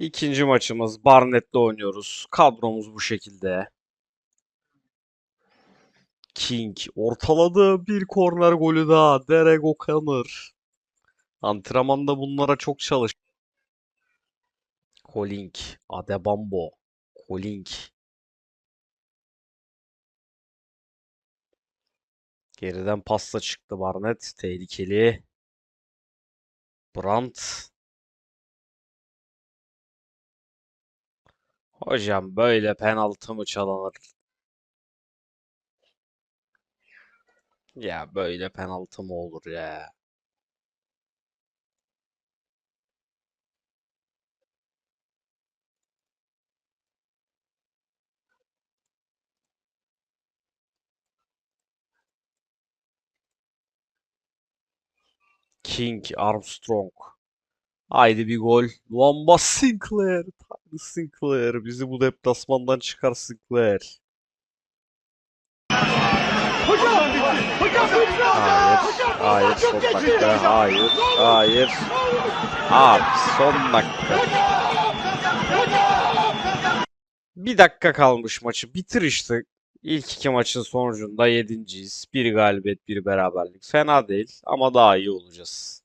İkinci maçımız Barnett'le oynuyoruz. Kadromuz bu şekilde. King ortaladı bir korner golü daha. Derek O'Connor. Antrenmanda bunlara çok çalış. Colink, Adebambo, Colink. Geriden pasta çıktı Barnett. Tehlikeli. Brandt. Hocam böyle penaltı mı çalınır? Ya böyle penaltı mı olur ya? King Armstrong. Haydi bir gol. Lamba Sinclair. Sinclair. Bizi bu deplasmandan çıkar Sinclair. Hayır. Hayır. Son dakika. Hayır. Hayır. Abi son dakika. Bir dakika kalmış maçı. Bitir işte. İlk iki maçın sonucunda yedinciyiz. Bir galibiyet, bir beraberlik. Fena değil ama daha iyi olacağız.